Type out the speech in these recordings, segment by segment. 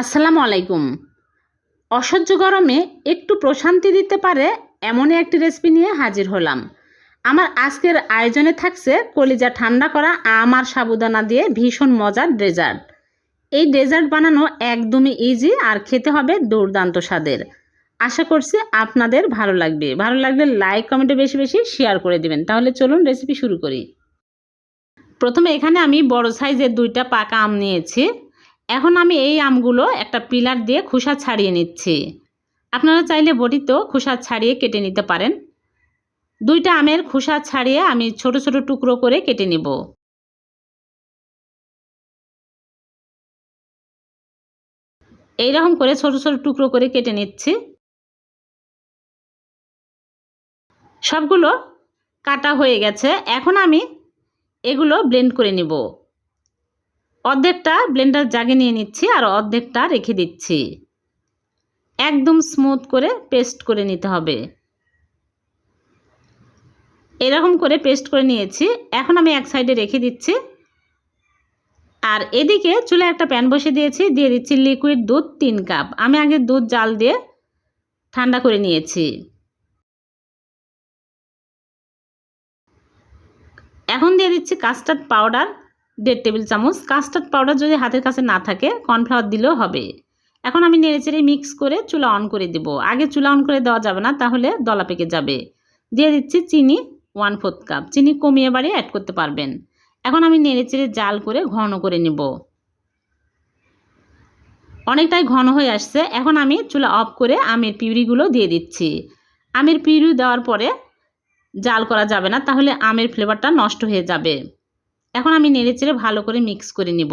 আসসালামু আলাইকুম। অসহ্য গরমে একটু প্রশান্তি দিতে পারে এমনই একটি রেসিপি নিয়ে হাজির হলাম। আমার আজকের আয়োজনে থাকছে কলিজা ঠান্ডা করা আম আর সাবুদানা দিয়ে ভীষণ মজার ডেজার্ট। এই ডেজার্ট বানানো একদমই ইজি আর খেতে হবে দুর্দান্ত স্বাদের। আশা করছি আপনাদের ভালো লাগবে। ভালো লাগলে লাইক কমেন্টে বেশি বেশি শেয়ার করে দিবেন। তাহলে চলুন রেসিপি শুরু করি। প্রথমে এখানে আমি বড় সাইজের দুইটা পাকা আম নিয়েছি। এখন আমি এই আমগুলো একটা পিলার দিয়ে খোসা ছাড়িয়ে নিচ্ছি। আপনারা চাইলে বটিতেও খোসা ছাড়িয়ে কেটে নিতে পারেন। দুইটা আমের খোসা ছাড়িয়ে আমি ছোট ছোট টুকরো করে কেটে নেব। এইরকম করে ছোট ছোট টুকরো করে কেটে নিচ্ছি। সবগুলো কাটা হয়ে গেছে। এখন আমি এগুলো ব্লেন্ড করে নিব। অর্ধেকটা ব্লেন্ডার জাগে নিয়ে নিচ্ছি আর অর্ধেকটা রেখে দিচ্ছি। একদম স্মুথ করে পেস্ট করে নিতে হবে। এরকম করে পেস্ট করে নিয়েছি। এখন আমি এক সাইডে রেখে দিচ্ছি। আর এদিকে চুলে একটা প্যান বসে দিয়েছি। দিয়ে দিচ্ছি লিকুইড দুধ তিন কাপ। আমি আগে দুধ জাল দিয়ে ঠান্ডা করে নিয়েছি। এখন দিয়ে দিচ্ছি কাস্টার্ড পাউডার। দেড় টেবিল চামচ কাস্টার্ড পাউডার যদি হাতের কাছে না থাকে, কর্নফ্লাওয়ার দিলেও হবে। এখন আমি নেড়েচেড়ে মিক্স করে চুলা অন করে দেব। আগে চুলা অন করে দেওয়া যাবে না, তাহলে দলা পেকে যাবে। দিয়ে দিচ্ছি চিনি ওয়ান ফোর্থ কাপ। চিনি কমিয়ে বাড়িয়ে অ্যাড করতে পারবেন। এখন আমি নেড়েচেড়ে জাল করে ঘন করে নেব। অনেকটাই ঘন হয়ে আসছে। এখন আমি চুলা অফ করে আমের পিউরিগুলো দিয়ে দিচ্ছি। আমের পিউরি দেওয়ার পরে জাল করা যাবে না, তাহলে আমের ফ্লেভারটা নষ্ট হয়ে যাবে। এখন আমি নেড়েচেড়ে ভালো করে মিক্স করে নিব।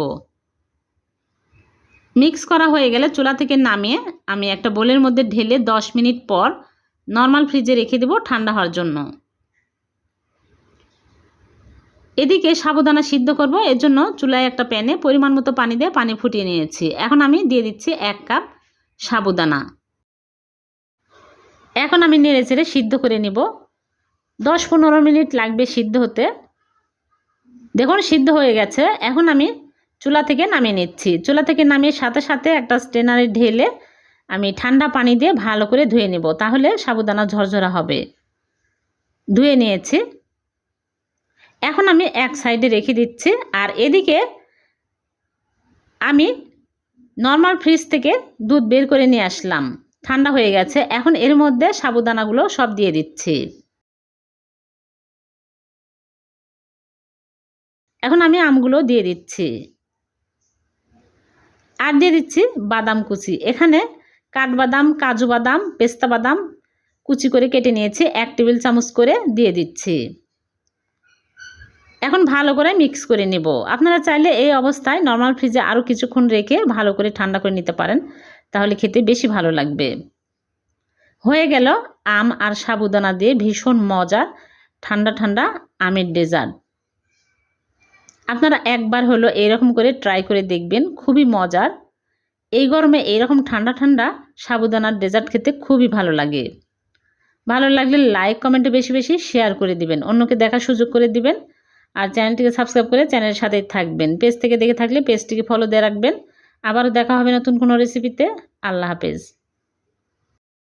মিক্স করা হয়ে গেলে চুলা থেকে নামিয়ে আমি একটা বোলের মধ্যে ঢেলে 10 মিনিট পর নর্মাল ফ্রিজে রেখে দেব ঠান্ডা হওয়ার জন্য। এদিকে সাবুদানা সিদ্ধ করব, এর জন্য চুলায় একটা প্যানে পরিমাণ মতো পানি দিয়ে পানি ফুটিয়ে নিয়েছি। এখন আমি দিয়ে দিচ্ছি এক কাপ সাবুদানা। এখন আমি নেড়ে চেড়ে সিদ্ধ করে নিব। দশ পনেরো মিনিট লাগবে সিদ্ধ হতে। দেখুন, সিদ্ধ হয়ে গেছে। এখন আমি চুলা থেকে নামিয়ে নিচ্ছি। চুলা থেকে নামিয়ে সাথে সাথে একটা স্টেনারে ঢেলে আমি ঠান্ডা পানি দিয়ে ভালো করে ধুয়ে নেব। তাহলে সাবুদানা ঝরঝরা হবে। ধুয়ে নিয়েছি। এখন আমি এক সাইডে রেখে দিচ্ছি। আর এদিকে আমি নর্মাল ফ্রিজ থেকে দুধ বের করে নিয়ে আসলাম। ঠান্ডা হয়ে গেছে। এখন এর মধ্যে সাবুদানাগুলো সব দিয়ে দিচ্ছি। এখন আমি আমগুলো দিয়ে দিচ্ছি। আর দিয়ে দিচ্ছি বাদাম কুচি। এখানে কাঠবাদাম, কাজু বাদাম, পেস্তা বাদাম কুচি করে কেটে নিয়েছি, এক টেবিল চামচ করে দিয়ে দিচ্ছি। এখন ভালো করে মিক্স করে নেব। আপনারা চাইলে এই অবস্থায় নর্মাল ফ্রিজে আরও কিছুক্ষণ রেখে ভালো করে ঠান্ডা করে নিতে পারেন, তাহলে খেতে বেশি ভালো লাগবে। হয়ে গেল আম আর সাবুদানা দিয়ে ভীষণ মজার ঠান্ডা ঠান্ডা আমের ডেজার্ট। আপনারা একবার হলো এরকম করে ট্রাই করে দেখবেন, খুবই মজার। এই গরমে এইরকম ঠান্ডা ঠান্ডা সাবুদানার ডেজার্ট খেতে খুবই ভালো লাগে। ভালো লাগলে লাইক কমেন্টে বেশি বেশি শেয়ার করে দিবেন, অন্যকে দেখার সুযোগ করে দিবেন। আর চ্যানেলটিকে সাবস্ক্রাইব করে চ্যানেলের সাথেই থাকবেন। পেজ থেকে দেখে থাকলে পেজটিকে ফলো দিয়ে রাখবেন। আবারও দেখা হবে নতুন কোনো রেসিপিতে আল্লাহ হাফেজ।